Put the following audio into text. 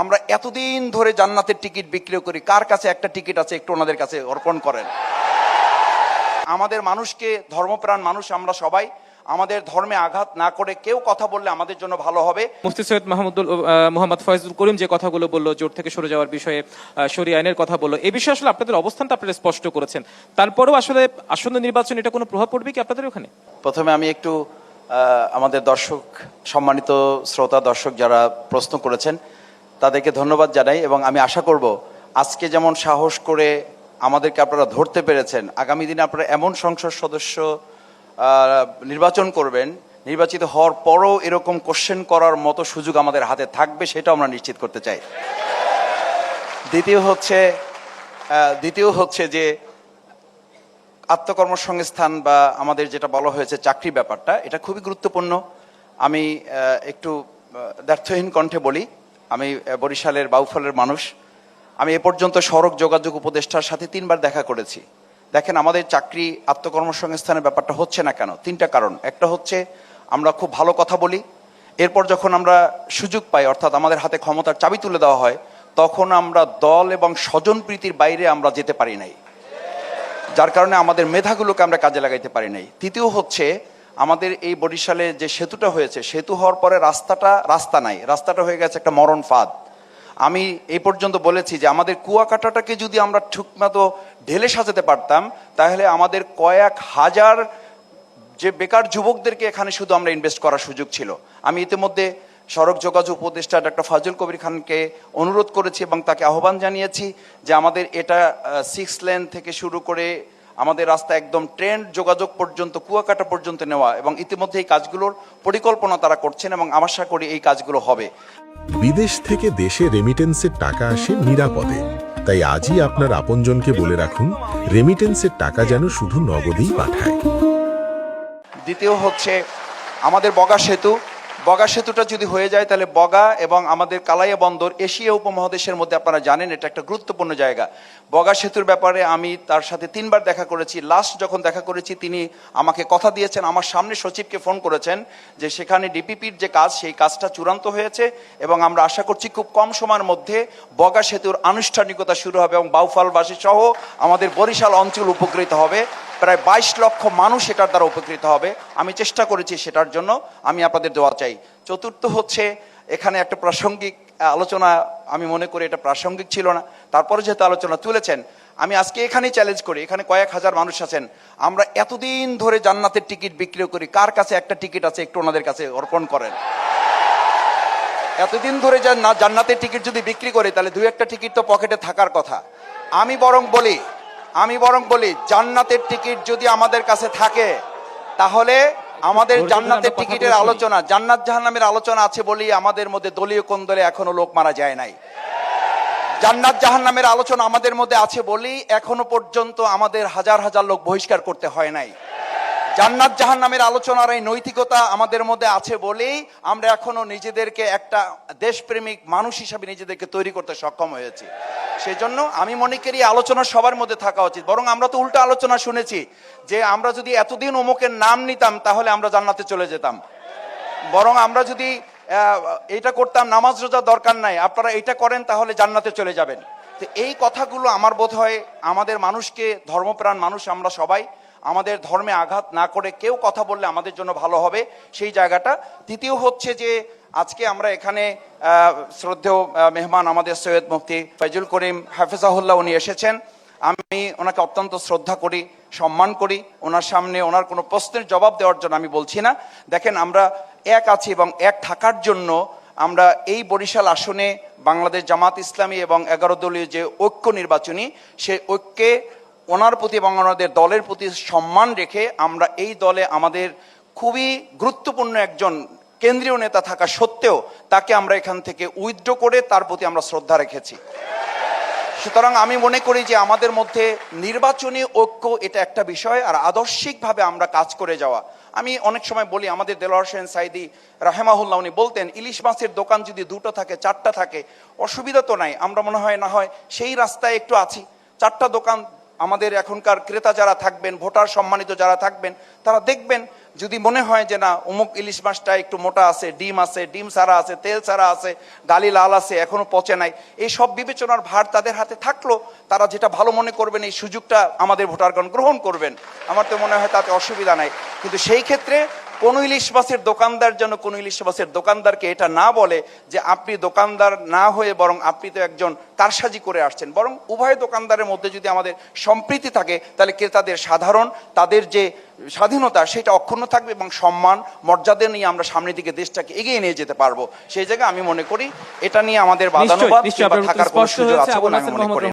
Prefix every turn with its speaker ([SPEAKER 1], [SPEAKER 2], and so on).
[SPEAKER 1] আমরা এতদিন ধরে জান্নাতের টিকিট বিক্রি করি। কার কাছে একটা টিকিট আছে একটু ওনাদের কাছে অর্পণ করেন। আমাদের মানুষকে ধর্মপ্রাণ মানুষ আমরা সবাই আমাদের ধর্মে আঘাত না করে কেউ কথা বললে আমাদের জন্য ভালো হবে।
[SPEAKER 2] মুফতি সৈয়দ মাহমুদুল মোহাম্মদ ফয়জুল করিম যে কথাগুলো বলল জোট থেকে সরে যাওয়ার বিষয়ে শরী আইনের কথা বলল এই বিষয়ে আসলে আপনাদের অবস্থানটা আপনারা স্পষ্ট করেছেন। তারপরেও আসলে আসন্ন নির্বাচন এটা কোনো প্রভাব পড়বে কি আপনাদের ওখানে?
[SPEAKER 1] প্রথমে আমি একটু আমাদের দর্শক সম্মানিত শ্রোতা দর্শক যারা প্রশ্ন করেছেন তাদেরকে ধন্যবাদ জানাই এবং আমি আশা করব আজকে যেমন সাহস করে আমাদেরকে আপনারা ধরতে পেরেছেন আগামী দিনে আপনারা এমন সংসদ সদস্য নির্বাচন করবেন নির্বাচিত হওয়ার পরও এরকম কোশ্চেন করার মতো সুযোগ আমাদের হাতে থাকবে সেটা আমরা নিশ্চিত করতে চাই। দ্বিতীয় হচ্ছে দ্বিতীয় হচ্ছে যে আত্মকর্মসংস্থান বা আমাদের যেটা বলা হয়েছে চাকরি ব্যাপারটা এটা খুবই গুরুত্বপূর্ণ। আমি একটু আহ, দ্ব্যর্থহীন কণ্ঠে বলি আমি বরিশালের বাউফলের মানুষ। আমি এ পর্যন্ত সড়ক যোগাযোগ উপদেষ্টার সাথে তিনবার দেখা করেছি। দেখেন, আমাদের চাকরি আত্মকর্মসংস্থানের ব্যাপারটা হচ্ছে না কেন? তিনটা কারণ। একটা হচ্ছে, আমরা খুব ভালো কথা বলি। এরপর যখন আমরা সুযোগ পাই, অর্থাৎ আমাদের হাতে ক্ষমতার চাবি তুলে দেওয়া হয়, তখন আমরা দল এবং স্বজন প্রীতির বাইরে আমরা যেতে পারি নাই। যার কারণে আমাদের মেধাগুলোকে আমরা কাজে লাগাইতে পারি নাই। তৃতীয় হচ্ছে আমাদের এই বরিশালে যে সেতুটা হয়েছে, সেতু হওয়ার পরে রাস্তাটা, রাস্তা নাই। রাস্তাটা হয়ে গেছে একটা মরণ ফাঁদ। আমি এই পর্যন্ত বলেছি যে আমাদের কুয়াকাটাটাকে যদি আমরা ঠিকমতো ঢেলে সাজাতে পারতাম, তাহলে আমাদের কয়েক হাজার যে বেকার যুবকদেরকে এখানে শুধু আমরা ইনভেস্ট করার সুযোগ ছিল। আমি ইতিমধ্যে সড়ক যোগাযোগ উপদেষ্টা ডক্টর ফাজল কবির খানকে অনুরোধ করেছি এবং তাকে আহ্বান জানিয়েছি যে আমাদের এটা সিক্স লেন থেকে শুরু করে আমাদের রাস্তা একদম ট্রেন যোগাযোগ পর্যন্ত কুয়াকাটা পর্যন্ত নেওয়া এবং ইতিমধ্যে এই কাজগুলোর পরিকল্পনা তারা করছেন এবং আশা করি এই কাজগুলো হবে।
[SPEAKER 3] বিদেশ থেকে দেশে রেমিটেন্সের টাকা আসে নিরাপদে। তাই আজই আপনার আপনজনকে বলে রাখুন রেমিটেন্সের টাকা যেন শুধু নগদেই পাঠায়।
[SPEAKER 1] দ্বিতীয় হচ্ছে আমাদের বগা সেতু বগা সেতুটা যদি হয়ে যায়, তাহলে বগা এবং আমাদের কালাইয়া বন্দর এশিয়া উপমহাদেশের মধ্যে আপনারা জানেন, এটা একটা গুরুত্বপূর্ণ জায়গা। বগা সেতুর ব্যাপারে আমি তার সাথে তিনবার দেখা করেছি। লাস্ট যখন দেখা করেছি, তিনি আমাকে কথা দিয়েছেন। আমার সামনে সচিবকে ফোন করেছেন যে সেখানে ডিপিপির যে কাজ, সেই কাজটা চূড়ান্ত হয়েছে এবং আমরা আশা করছি খুব কম সময়ের মধ্যে বগা সেতুর আনুষ্ঠানিকতা শুরু হবে এবং বাউফালবাসী সহ আমাদের বরিশাল অঞ্চল উপকৃত হবে। প্রায় বাইশ লক্ষ মানুষ এটার দ্বারা উপকৃত হবে। আমি চেষ্টা করেছি সেটার জন্য। আমি আপনাদের দেওয়া চাই। চতুর্থ হচ্ছে, এখানে একটা প্রাসঙ্গিক আলোচনা, আমি মনে করি এটা প্রাসঙ্গিক ছিল না। তারপরে যেহেতু আলোচনা তুলেছেন, আমি আজকে এখানেই চ্যালেঞ্জ করি। এখানে কয়েক হাজার মানুষ আছেন। আমরা এতদিন ধরে জান্নাতের টিকিট বিক্রি করি। কার কাছে একটা টিকিট আছে একটু ওনাদের কাছে অর্পণ করেন। এতদিন ধরে জান্নাতের টিকিট যদি বিক্রি করি, তাহলে দুই একটা টিকিট তো পকেটে থাকার কথা। আমি বরং বলি আমি বরং বলি জান্নাতের টিকিট যদি আমাদের কাছে থাকে তাহলে আমাদের জান্নাতের টিকিটের আলোচনা জান্নাত জাহান্নামের আলোচনা আছে বলেই আমাদের মধ্যে দলীয় কোন্দলে এখনও লোক মারা যায় নাই। জান্নাত জাহান্নামের আলোচনা আমাদের মধ্যে আছে বলেই এখনও পর্যন্ত আমাদের হাজার হাজার লোক বহিষ্কার করতে হয় নাই। জান্নাত জাহান নামের আলোচনার এই নৈতিকতা আমাদের মধ্যে আছে বলেই আমরা এখনও নিজেদেরকে একটা দেশপ্রেমিক মানুষ হিসাবে নিজেদেরকে তৈরি করতে সক্ষম হয়েছি। সেই জন্য আমি মনে করি আলোচনা সবার মধ্যে থাকা উচিত। বরং আমরা তো উল্টা আলোচনা শুনেছি যে আমরা যদি এতদিন অমুকের নাম নিতাম, তাহলে আমরা জান্নাতে চলে যেতাম। বরং আমরা যদি এটা করতাম, নামাজ রোজা দরকার নাই, আপনারা এটা করেন, তাহলে জান্নাতে চলে যাবেন। তো এই কথাগুলো আমার বোধ হয় আমাদের মানুষকে, ধর্মপ্রাণ মানুষ আমরা সবাই, আমাদের ধর্মে আঘাত না করে কেউ কথা বললে আমাদের জন্য ভালো হবে, সেই জায়গাটা। তৃতীয় হচ্ছে যে আজকে আমরা এখানে শ্রদ্ধেয় মেহমান আমাদের সৈয়দ মুফতি ফৈজুল করিম হাফিজাহুল্লাহ উনি এসেছেন। আমি ওনাকে অত্যন্ত শ্রদ্ধা করি, সম্মান করি। ওনার সামনে ওনার কোনো প্রশ্নের জবাব দেওয়ার জন্য আমি বলছি না। দেখেন, আমরা এক আছি এবং এক থাকার জন্য আমরা এই বরিশাল আসনে বাংলাদেশ জামাত ইসলামী এবং এগারো দলীয় যে ঐক্য নির্বাচনী, সে ঐক্যে ওনার প্রতি এবং ওনাদের দলের প্রতি সম্মান রেখে আমরা এই দলে আমাদের খুবই গুরুত্বপূর্ণ একজন কেন্দ্রীয় নেতা থাকা সত্ত্বেও তাকে আমরা এখান থেকে উইথড্র করে তার প্রতি আমরা শ্রদ্ধা রেখেছি। সুতরাং আমি মনে করি যে আমাদের মধ্যে নির্বাচনী ঐক্য এটা একটা বিষয়, আর আদর্শিকভাবে আমরা কাজ করে যাওয়া। আমি অনেক সময় বলি, আমাদের দেলোয়ার হোসেন সাইদি রাহেমাহুল্লাহ উনি বলতেন, ইলিশ মাছের দোকান যদি দুটো থাকে, চারটা থাকে, অসুবিধা তো নাই। আমরা মনে হয় না হয় সেই রাস্তায় একটু আছি। চারটা দোকান আমাদের এখনকার ক্রেতা যারা থাকবেন, ভোটার সম্মানিত যারা থাকবেন, তারা দেখবেন যদি মনে হয় যে না, অমুক ইলিশ মাছটা একটু মোটা আছে, ডিম আছে, ডিম সারা আছে, তেল সারা আছে, গালি লাল আছে এখনও পচে নাই, এই সব বিবেচনার ভার তাদের হাতে থাকল, তারা যেটা ভালো মনে করবেন, এই সুযোগটা আমাদের ভোটারগণ গ্রহণ করবেন। আমার তো মনে হয় তাতে অসুবিধা নাই। কিন্তু সেই ক্ষেত্রে কোন ইলিশ মাছের দোকানদার যেন কোন ইলিশ মাছের দোকানদারকে এটা না বলে যে আপনি দোকানদার না হয়ে বরং আপনি তো একজন কারসাজি করে আসছেন বরং উভয় দোকানদারের মধ্যে যদি আমাদের সম্প্রীতি থাকে তাহলে ক্রেতাদের সাধারণ তাদের যে স্বাধীনতা সেটা অক্ষুণ্ণ থাকবে এবং সম্মান মর্যাদা নিয়ে আমরা সামনের দিকে দেশটাকে এগিয়ে নিয়ে যেতে পারব সেই জায়গায় আমি মনে করি এটা নিয়ে আমাদের বাদানুবাদ থাকার কোনো সুযোগ আছে বলে আমি মনে করি।